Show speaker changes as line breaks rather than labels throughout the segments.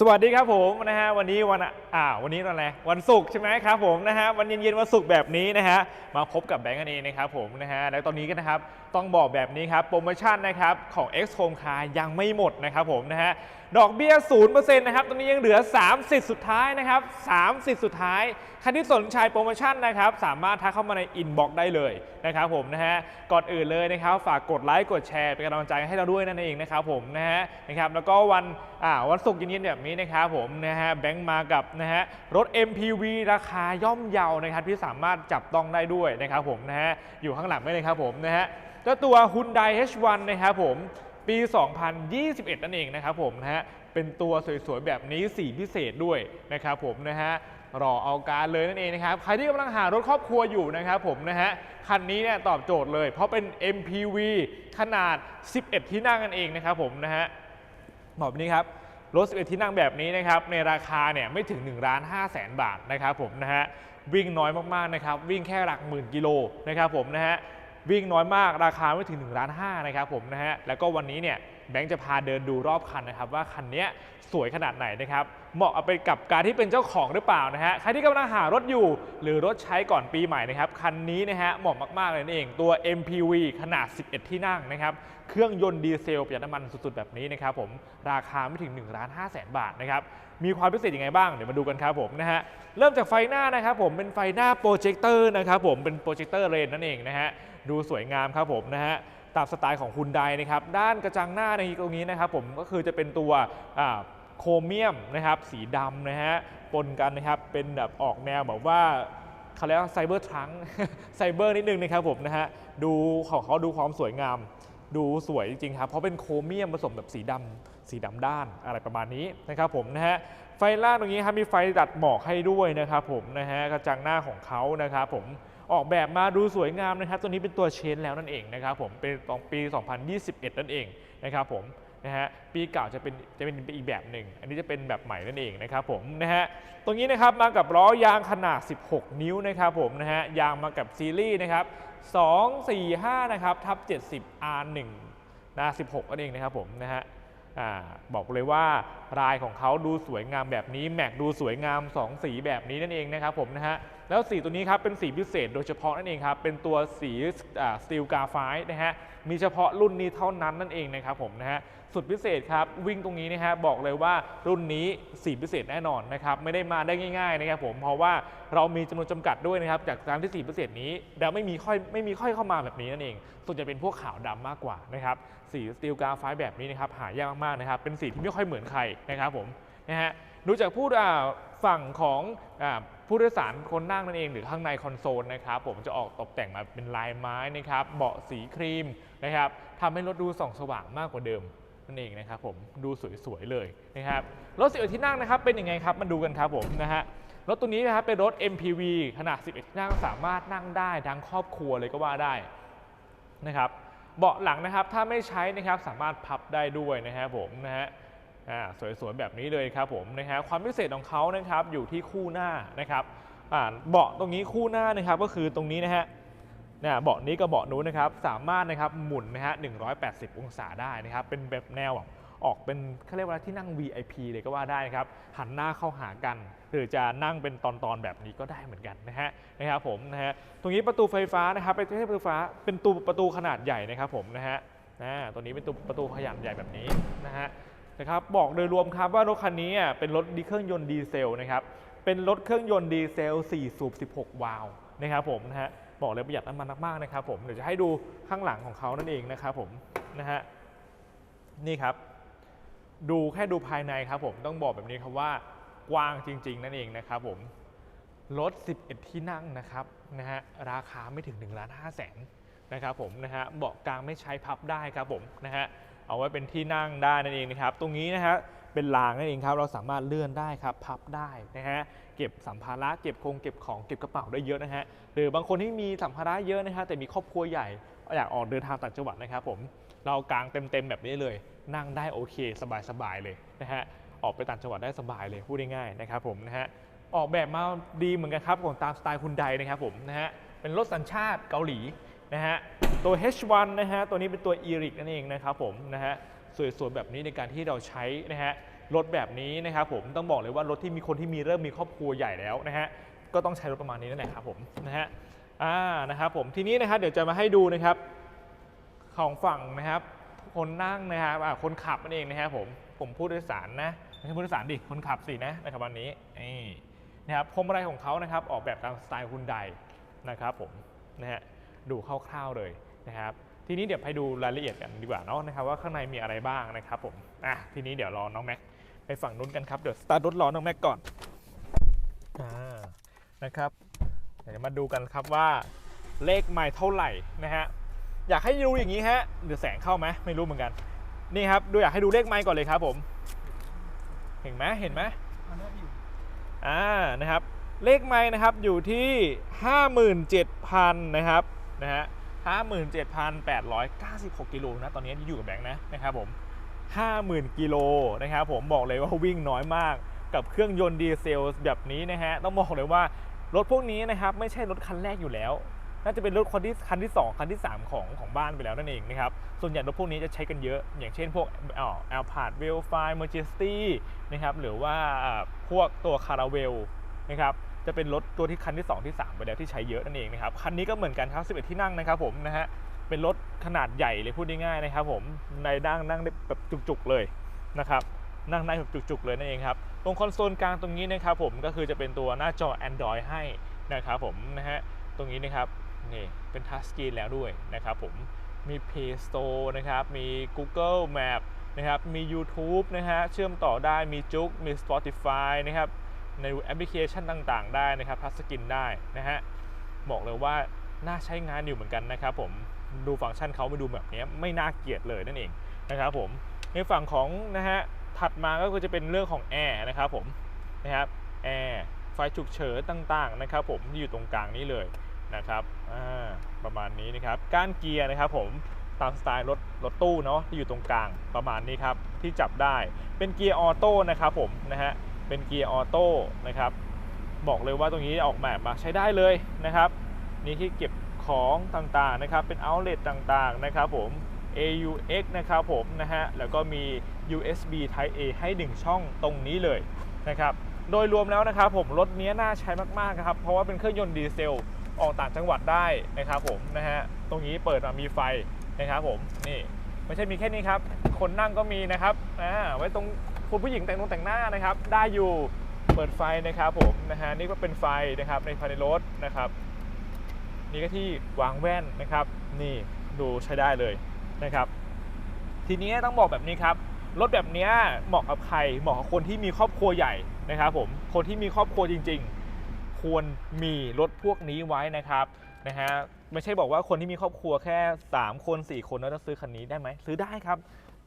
สวัสดีครับผมนะฮะวันนี้วันอ่าวันนี้วันอะไรวันศุกร์ใช่ไหมครับผมนะฮะวันเย็นๆวันศุกร์แบบนี้นะฮะมาพบกับแบงก์กันเองนะครับผมนะฮะแล้วตอนนี้กันนะครับ ต้องบอกแบบนี้ครับโปรโมชั่นนะครับของ X Home Car ยังไม่หมดนะครับผมนะฮะดอกเบี้ย 0%นะครับตอนนี้ยังเหลือ3สิทธิ์สุดท้ายนะครับ3สิทธิ์สุดท้ายใครที่สนใจโปรโมชั่นนะครับ สามารถทักเข้ามาในอินบ็อกซ์ได้เลยนะครับผมนะฮะก่อนอื่นเลยนะครับ ฝากกดไลค์กดแชร์เป็นกำลังใจให้เราด้วยนั่นเองนะครับผมนะฮะนะครับแล้วก็วันอ่าวันศุกร์เย็นๆแบบนี้นะครับผมนะฮะแบงค์มากับนะฮะรถ MPV ราคาย่อมเยานะครับที่สามารถจับต้องได้ด้วยนะครับผมนะฮะอยู่ข้างหลังไม่เลยครับผมนะฮะเจ้าตัว Hyundai H1 นะครับผมปี 2021 นั่นเองนะครับผมนะฮะเป็นตัวสวยๆ แบบนี้สีพิเศษด้วยนะครับผมนะฮะรอเอาการเลยนั่นเองนะครับ ใครที่กำลังหารถครอบครัวอยู่นะครับผมนะฮะคันนี้เนี่ยตอบโจทย์เลย เพราะเป็น MPV ขนาด 11 ที่นั่งกันเองนะครับผมนะฮะบอกแบบนี้ครับรถ 11 ที่นั่งแบบนี้นะครับในราคาเนี่ยไม่ถึง1ล้าน5แสนบาทนะครับผมนะฮะวิ่งน้อยมากๆนะครับวิ่งแค่หลักหมื่นกิโลนะครับผมนะฮะ วิ่งน้อยมากราคาไม่ถึง1ล้าน5นะครับผมนะฮะแล้วก็วันนี้เนี่ย แบงค์จะพาเดินดูรอบคันนะครับ ว่าคันนี้สวยขนาดไหนนะครับ เหมาะเอาไปกับการที่เป็นเจ้าของหรือเปล่านะฮะใครที่กำลังหารถอยู่ หรือรถใช้ก่อนปีใหม่นะครับคันนี้นะฮะเหมาะมากๆเลยนั่นเองตัว MPV ขนาด 11 ที่นั่งนะครับเครื่องยนต์ดีเซลประหยัดน้ำมันสุดๆแบบนี้นะครับผมราคาไม่ถึง1ล้าน5แสนบาทนะครับมีความพิเศษยังไงบ้างเดี๋ยวมาดูกันครับผมนะฮะเริ่มจากไฟหน้านะครับผมเป็นไฟหน้าโปรเจคเตอร์นะครับผมเป็นโปรเจคเตอร์เรนนั่นเองนะฮะดูสวยงามครับผมนะฮะ ตามสไตล์ของคุณไดนะครับ ด้านกระจังหน้าในตรงนี้นะครับ ผมก็คือจะเป็นตัวโครเมียมนะครับสีดำนะฮะปนกันนะครับเป็นแบบออกแนวแบบว่าเขาเรียกว่าไซเบอร์ทรังไซเบอร์นิดนึงนะครับผมนะฮะดูของเขาดูความสวยงาม ดูสวยจริงๆครับเพราะเป็นโครเมียมผสมแบบสีดำสีดำด้านอะไรประมาณนี้นะครับผมนะฮะไฟล่างตรงนี้ครับมีไฟดัดหมอกให้ด้วยนะครับผมนะฮะกระจังหน้าของเขานะครับผม ออกแบบมาดูสวยงามนะครับ ตัวนี้เป็นตัวเชนแล้วนั่นเองนะครับผมเป็นของปี 2021 นั่นเองนะครับผมนะฮะปีเก่าจะเป็นจะเป็นอีกแบบหนึ่ง อันนี้จะเป็นแบบใหม่นั่นเองนะครับผมนะฮะตรงนี้นะครับมากับล้อยางขนาด 16 นิ้วนะครับผมนะฮะยางมากับซีรีส์นะครับ 2 4 5 นะครับทับ 70 R1 นะ16นั่นเองนะครับผมนะฮะ อบอกเลยว่ารายของเขาดูสวยงามแบบนี้ แม็กดูสวยงาม 2 สีแบบนี้นั่นเองนะครับผมนะฮะแล้วสีตัวนี้ครับเป็นสีพิเศษโดยเฉพาะนั่นเองครับเป็นตัวสีสตีลกาไฟนะฮะมีเฉพาะรุ่นนี้เท่านั้นนั่นเองนะครับผมนะฮะ สุดพิเศษครับ วิ่งตรงนี้นะฮะบอกเลยว่ารุ่นนี้สีพิเศษแน่นอนนะครับไม่ได้มาได้ง่ายๆนะครับผมเพราะว่าเรามีจำนวนจำกัดด้วยนะครับจากการที่สีพิเศษนี้แล้วไม่มีค่อยไม่มีค่อยเข้ามาแบบนี้นั่นเอง ส่วนจะเป็นพวกขาวดำมากกว่านะครับสีสตีลกาไฟแบบนี้นะครับหายากมากๆนะครับเป็นสีที่ไม่ค่อยเหมือนใครนะครับผมนะฮะดูจากผู้อ่าฝั่งของผู้โดยสารคนนั่งนั่นเองหรือข้างในคอนโซลนะครับผมจะออกตกแต่งมาเป็นลายไม้นะครับเบาะสีครีมนะครับทำให้รถดูส่องสว่างมากกว่าเดิม นั่นเองนะครับผมดูสวยๆเลยนะครับรถ11ที่นั่งนะครับเป็นยังไงครับมาดูกันครับผมนะฮะรถตัวนี้นะครับเป็นรถ MPV ขนาด 11 ที่นั่งสามารถนั่งได้ทั้งครอบครัวเลยก็ว่าได้นะครับเบาะหลังนะครับถ้าไม่ใช้นะครับสามารถพับได้ด้วยนะครับผมนะฮะอ่าสวยๆแบบนี้เลยครับผมนะฮะความพิเศษของเขานะครับอยู่ที่คู่หน้านะครับอ่าเบาะตรงนี้คู่หน้านะครับก็คือตรงนี้นะฮะ นี่ยเบาะนี้กับเบาะนู้นนะครับสามารถนะครับหมุนนะฮะ 180 องศาได้นะครับ เป็นแบบแนวแบบออกเป็นเขาเรียกว่าที่นั่ง VIP เลยก็ว่าได้นะครับ หันหน้าเข้าหากัน หรือจะนั่งเป็นตอนๆแบบนี้ก็ได้เหมือนกันนะฮะนะครับผมนะฮะตรงนี้ประตูไฟฟ้านะครับเป็นไม่ใช่ประตูไฟฟ้าเป็นตูประตูขนาดใหญ่นะครับผมนะฮะนะตัวนี้เป็นตูประตูขนาดใหญ่แบบนี้นะฮะนะครับบอกโดยรวมครับว่ารถคันนี้เป็นรถดีเครื่องยนต์ดีเซลนะครับเป็นรถเครื่องยนต์ดีเซล4สูบ16 วาล์วนะครับผมนะฮะ บอกเลยประหยัดน้ำมันมากๆนะครับผมเดี๋ยวจะให้ดูข้างหลังของเขานั่นเองนะครับผมนะฮะนี่ครับ ดูแค่ดูภายในครับผมต้องบอกแบบนี้ครับว่ากว้างจริง ๆ นั่นเองนะครับผมรถ 11 ที่นั่งนะครับนะฮะราคาไม่ถึง1ล้าน5แสนนะครับผมนะฮะเบาะกลางไม่ใช้พับได้ครับผมนะฮะเอาไว้เป็นที่นั่งได้นั่นเองนะครับ ตรงนี้นะฮะ เป็นรางนั่นเองครับ เราสามารถเลื่อนได้ครับ พับได้นะฮะ เก็บสัมภาระเก็บคงเก็บของเก็บกระเป๋าได้เยอะนะฮะ หรือบางคนที่มีสัมภาระเยอะนะฮะแต่มีครอบครัวใหญ่อยากออกเดินทางต่างจังหวัดนะครับผม เรากางเต็มๆแบบนี้เลย นั่งได้โอเค สบายๆเลยนะฮะ ออกไปต่างจังหวัดได้สบายเลยพูดง่ายๆนะครับผมนะฮะ ออกแบบมาดีเหมือนกันครับของตามสไตล์คุณไดนะครับผมนะฮะ เป็นรถสัญชาติเกาหลีนะฮะ ตัว H1 นะฮะ ตัวนี้เป็นตัว e r i c นั่นเองนะครับผมนะฮะ สวยๆแบบนี้ในการที่เราใช้นะฮะรถแบบนี้นะครับผมต้องบอกเลยว่ารถที่มีคนที่มีเริ่มมีครอบครัวใหญ่แล้วนะฮะก็ต้องใช้รถประมาณนี้นั่นแหละครับผมนะฮะอ่านะครับผมทีนี้นะครับเดี๋ยวจะมาให้ดูนะครับของฝั่งนะครับ คนนั่งนะครับอาคนขับนั่นเองนะครับผมผมผู้โดยสารนะไม่ใช่ผู้โดยสารดิคนขับสินะนะครับวันนี้นี่นะครับพวงมาลัยของเขานะครับออกแบบตามสไตล์ฮุนไดนะครับผมนะฮะดูคร่าวๆเลยนะครับ ทีนี้เดี๋ยวไปดูรายละเอียดกันดีกว่าเนาะนะครับว่าข้างในมีอะไรบ้างนะครับผมอะทีนี้เดี๋ยวรอน้องแม็กไปฝั่งนู้นกันครับเดี๋ยวสตาร์ทรถรอน้องแม็กก่อนอ่านะครับเดี๋ยวมาดูกันครับว่าเลขไมล์เท่าไหร่นะฮะอยากให้ดูอย่างนี้ฮะหรือแสงเข้าไหมไม่รู้เหมือนกัน นี่ครับดูอยากให้ดูเลขไมค์ก่อนเลยครับผม เห็นไหมเห็นไหมอ่านะครับเลขไมค์นะครับอยู่ที่ 57,000นะครับนะฮะ 57,896 กิโลนะ ตอนนี้ที่อยู่กับแบงค์นะนะครับผม 50,000 กิโลนะครับผมบอกเลยว่าวิ่งน้อยมากกับเครื่องยนต์ดีเซลแบบนี้นะฮะ ต้องบอกเลยว่ารถพวกนี้นะครับไม่ใช่รถคันแรกอยู่แล้ว น่าจะเป็นรถคันที่คันที่ 2 คันที่ 3 ของของบ้านไปแล้วนั่นเองนะครับ ส่วนใหญ่รถพวกนี้จะใช้กันเยอะ อย่างเช่นพวกเอ่อ Alphard w e l f i Majesty นะครับ หรือว่าพวกตัว Caravelle นะครับ จะเป็นรถตัวที่คันที่ 2 ที่ 3 ไปแล้วที่ใช้เยอะนั่นเองนะครับคันนี้ก็เหมือนกันครับ 11 ที่นั่งนะครับผมนะฮะเป็นรถขนาดใหญ่เลยพูดง่ายๆนะครับผมในนั่งนั่งได้แบบจุกๆเลยนะครับนั่งได้แบบจุกๆเลยนั่นเองครับตรงคอนโซลกลางตรงนี้นะครับผมก็คือจะเป็นตัวหน้าจอ Android ให้นะครับผมนะฮะตรงนี้นะครับนี่เป็นทัชสกรีนแล้วด้วยนะครับผมมี Play Store นะครับมี Google Map นะครับมี YouTube นะฮะเชื่อมต่อได้มีจุกมี Spotify นะครับ ในแอปพลิเคชันต่างๆ ได้นะครับทัชสกรีนได้นะฮะบอกเลยว่าน่าใช้งานอยู่เหมือนกันนะครับผมดูฟังก์ชันเขาไปดูแบบนี้ไม่น่าเกลียดเลยนั่นเองนะครับผมในฝั่งของนะฮะถัดมาก็คือจะเป็นเรื่องของแอร์นะครับผมนะครับแอร์ไฟฉุกเฉินต่างๆนะครับผมที่อยู่ตรงกลางนี้เลยนะครับประมาณนี้นะครับก้านเกียร์นะครับผมตามสไตล์รถรถตู้เนาะที่อยู่ตรงกลางประมาณนี้ครับที่จับได้เป็นเกียร์ออโต้นะครับผมนะฮะ เป็นเกียร์ออโต้นะครับ บอกเลยว่าตรงนี้ออกแบบมาใช้ได้เลยนะครับ นี่ที่เก็บของต่างๆนะครับ เป็น outlet ต่างๆนะครับผม AUX นะครับผมนะฮะ แล้วก็มี USB Type A ให้ 1 ช่องตรงนี้เลยนะครับ โดยรวมแล้วนะครับผมรถนี้น่าใช้มากๆครับ เพราะว่าเป็นเครื่องยนต์ดีเซลออกต่างจังหวัดได้นะครับผมนะฮะ ตรงนี้เปิดมามีไฟนะครับผม นี่ไม่ใช่มีแค่นี้ครับ คนนั่งก็มีนะครับอ่าไว้ตรง คุณผู้หญิงแต่งงแต่งหน้านะครับ ได้อยู่เปิดไฟนะครับผมนะฮะนี่ก็เป็นไฟนะครับในภายในรถนะครับ นี่ก็ที่วางแว่นนะครับ นี่ดูใช้ได้เลยนะครับ ทีนี้ต้องบอกแบบนี้ครับรถแบบนี้เหมาะกับใครเหมาะกับคนที่มีครอบครัวใหญ่นะครับผมคนที่มีครอบครัวจริง ๆ ควรมีรถพวกนี้ไว้นะครับนะฮะไม่ใช่บอกว่าคนที่มีครอบครัวแค่ 3 คน 4 คนแล้วจะซื้อคันนี้ได้ไหมซื้อได้ครับ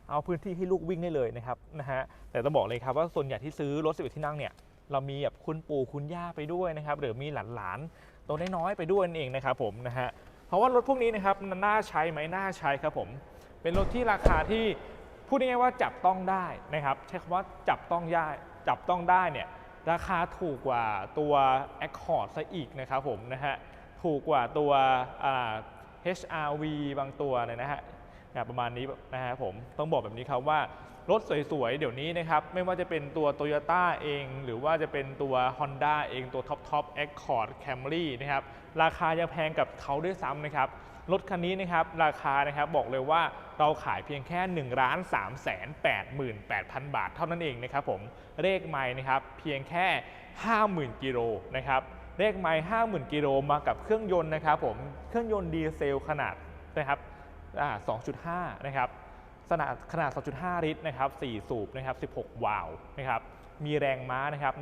เอาพื้นที่ให้ลูกวิ่งได้เลยนะครับนะฮะแต่ต้องบอกเลยครับว่าส่วนใหญ่ที่ซื้อรถ11ที่นั่งเนี่ยเรามีแบบคุณปู่คุณย่าไปด้วยนะครับหรือมีหลานๆตัวน้อยๆไปด้วยนั่นเองนะครับผมนะฮะเพราะว่ารถพวกนี้นะครับนน่าใช้ไหมน่าใช้ครับผม เป็นรถที่ราคาที่พูดง่ายๆว่าจับต้องได้นะครับใช้คำว่าจับต้องได้จับต้องได้เนี่ยราคาถูกกว่าตัว Accord ซะอีกนะครับผมนะฮะถูกกว่าตัว HRV บางตัวเลยนะฮะ ประมาณนี้นะฮะผมต้องบอกแบบนี้ครับว่ารถสวยๆ เดี๋ยวนี้นะครับ ไม่ว่าจะเป็นตัว Toyota เอง หรือว่าจะเป็นตัว Honda เองตัว Top Top Accord Camry นะครับ ราคายังแพงกับเขาด้วยซ้ำนะครับ รถคันนี้นะครับ ราคานะครับบอกเลยว่าเราขายเพียงแค่1นึ่งล้านสามแสนแปดหมื่นแปดพันบาทเท่านั้นเองนะครับผมเลขไม้นะครับเพียงแค่ 50,000 กิโลนะครับเลขไม้50,000 กิโลมากับเครื่องยนต์นะครับผมเครื่องยนต์ดีเซลขนาดนะครับ 2.5 นะครับขนาดขนาด 2.5 ลิตรนะครับ 4 สูบนะครับ 16 วาล์วนะครับ มีแรงม้านะครับ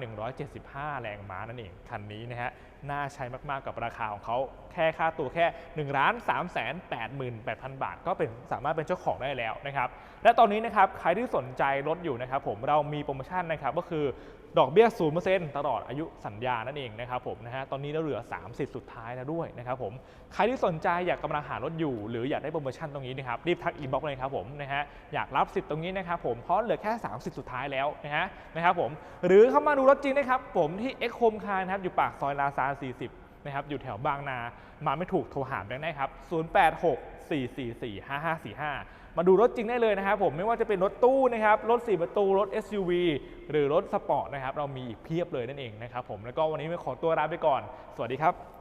175 แรงม้านั่นเอง คันนี้นะฮะ น่าใช้มาก ๆ กับราคาของเขาแค่ค่าตัวแค่1ล้าน3แสน88,000 บาท ก็เป็นสามารถเป็นเจ้าของได้แล้วนะครับ และตอนนี้นะครับ ใครที่สนใจรถอยู่นะครับผม เรามีโปรโมชั่นนะครับ ก็คือดอกเบี้ย 0%ตลอดอายุสัญญานั่นเองนะครับผมนะฮะ ตอนนี้เราเหลือ 30 สุดท้ายแล้วด้วยนะครับผม ใครที่สนใจอยากกำลังหารถอยู่ หรืออยากได้โปรโมชั่นตรงนี้นะครับ รีบทักอินบ็อกซ์เลยครับผมนะฮะ อยากรับสิทธิ์ตรงนี้นะครับผม เพราะเหลือแค่ 30 สุดท้ายแล้วนะฮะนะครับผมหรือเข้ามาดูรถจริงนะครับ ผมที่ X Home Car นะครับอยู่ปากซอยลาซา40 นะครับ อยู่แถวบางนา มาไม่ถูกโทรหาได้ครับ 086 444 5545 มาดูรถจริงได้เลยนะครับ ผมไม่ว่าจะเป็นรถตู้นะครับ รถ 4 ประตู รถ SUV หรือรถสปอร์ตนะครับ เรามีอีกเพียบเลยนั่นเองนะครับผม แล้วก็วันนี้ไม่ขอตัวลาไปก่อน สวัสดีครับ